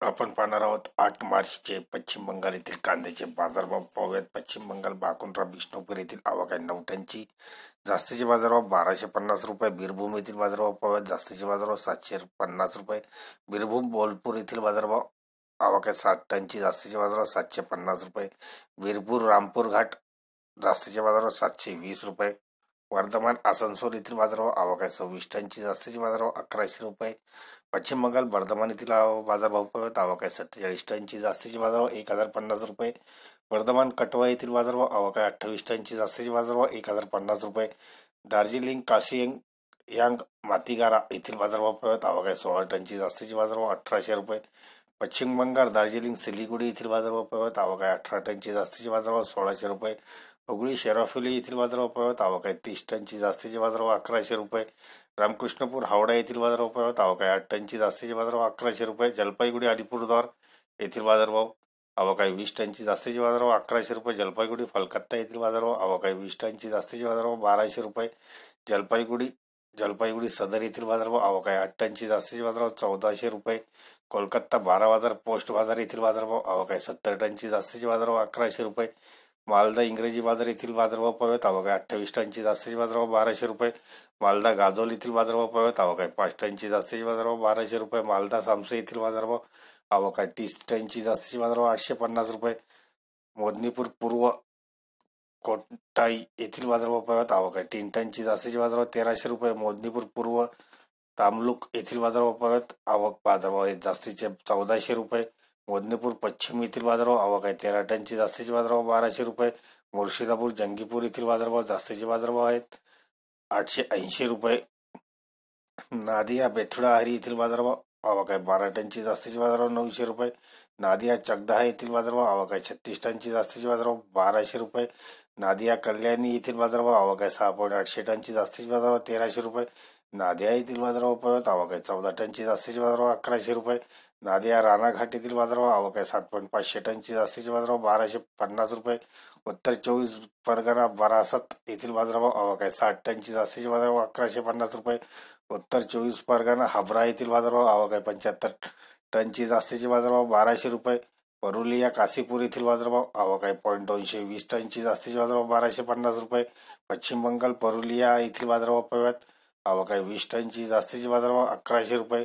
आपण पाहणार आहोत आठ मार्चचे पश्चिम बंगाल येथील कांद्याचे बाजारभाव पाहूयात. पश्चिम बंगाल बाकुंड्रा बिष्णुपूर येथील आवक आहे नवट्यांची जास्तीचे बाजारभाव बाराशे पन्नास रुपये. बीरभूम येथील बाजारभाव पाहूयात जास्तीचे बाजारभाव सातशे पन्नास रुपये. बीरभूम बोलपूर येथील बाजारभाव आवक आहे सात टनची जास्तीचे बाजारभाव सातशे पन्नास रुपये. वीरपूर रामपूर घाट जास्तीचे बाजारभाव सातशे वीस रुपये. वर्धमान आसनसोल येथील बाजारभाव आवक आहे. सव्वीस टनची जास्तीचे बाजारभाव अकराशे रुपये. पश्चिम बंगाल वर्धमान येथील बाजारभाव पाहत आवक आहे. सत्तेचाळीस टनची जास्तीचे बाजारभाव एक हजार पन्नास रुपये. वर्धमान कटवा येथील बाजारभाव आवक आहे. अठ्ठावीस टनची जास्तीचे बाजारभाव एक हजार पन्नास रुपये. दार्जिलिंग काशियंग यांग मातीगारा येथील बाजारभाव पाहत आवक आहे. सोळा टनची जास्तीचे बाजारभाव अठराशे रुपये. पश्चिम बंगाल दार्जिलिंग सिलिगुडी येथील बाजारभाव पाहत आवक आहे. अठरा टनची जास्तीचे बाजारभाव सोळाशे रुपये. हुगळी शेराफुली येथील बाजारभाव पाहत आवक आहे तीस टनची जास्तीचे बाजारभाव अकराशे रुपये. रामकृष्णपूर हावडा येथील बाजारभाव पाहत आवक आहे आठ टनची जास्तीचे बाजारभाव अकराशे रुपये. जलपाईगुडी अलिपूरद्वार येथील बाजारभाव आवक आहे वीस टनची जास्तीचे बाजारभाव अकराशे रुपये. जलपाईगुडी फलकत्ता येथील बाजारभाव आवक आहे वीस टनची जास्तीचे बाजारभाव बाराशे रुपये. जलपाईगुडी जलपाईगुडी सदर येथील बाजारभाव आवक आहे आठ टनची जास्तीचे बाजारभाव चौदाशे रुपये. कोलकाता बारा बाजार पोस्ट बाजार येथील बाजारभाव आवक आहे सत्तर टनची जास्तीचे बाजारभाव अकराशे रुपये. मालदा इंग्रजी बाजार येथील बाजारभाव पाहत आवक आहे अठ्ठावीस टनची. जास्तीचे बाजारभाव बाराशे रुपये. मालदा गाजोल येथील बाजारभाव पाहत आवक आहे पाच टनची. जास्तीचे बाजारभाव बाराशे रुपये. मालदा सामसे येथील बाजारभाव आवक आहे तीस टनची. जास्तीचे बाजारभाव आठशे पन्नास रुपये. मोदनीपूर पूर्व कोटाई येथील बाजारभाव पाहत आवक आहे तीन टनची. जास्तीचे बाजारभाव तेराशे रुपये. मोदनीपूर पूर्व तामलुक येथील बाजारभाव पाहत आवक बाजारभाव आहे जास्तीचे चौदाशे रुपये. मोदनीपूर पश्चिम येथील बाजारभाव आवक आहे. तेरा टनची जास्तीचे बाजारभाव बाराशे रुपये. मुर्शिदापूर जंगीपूर येथील बाजारभाव जास्तीचे बाजारभाव आहेत. आठशे ऐंशी रुपये. नादिया बेथुडा हरी येथील बाजारभाव आवक आहे. बारा टनची जास्तीचे बाजारभाव नऊशे रुपये. नादिया चगदहा येथील बाजारभाव आवक आहे. छत्तीस टनची जास्तीचे बाजारभाव बाराशे रुपये. नादिया कल्याणी येथील बाजारभाव आवक आहे. सहा पॉईंट आठशे टनची जास्तीचे बाजारभाव तेराशे रुपये. नादिया येथील बाजारभाव परत आवक आहे. चौदा टनची जास्तीचे बाजारभाव अकराशे रुपये. नादिया राणाघाटीतील बाजारभाव आवक आहे. सात पॉईंट पाचशे टनची जास्तीचे बाजारभाव बाराशे पन्नास रुपये. उत्तर चोवीस परगणा बारासत येथील बाजारभाव आवक आहे. साठ टनची जास्तीचे बाजारभाव अकराशे पन्नास रुपये. उत्तर चोवीस परगणा हाबरा येथील बाजारभाव आवक आहे. पंच्याहत्तर टनची जास्तीचे बाजारभाव बाराशे रुपये. परुलिया काशीपूर येथील बाजारभाव आवक आहे. पॉईंट दोनशे वीस टनची जास्तीचे बाजारभाव बाराशे पन्नास रुपये. पश्चिम बंगाल परुलिया येथील बाजारभाव पाहूयात आवक आहे. वीस टनची जास्तीचे बाजारभाव अकराशे रुपये.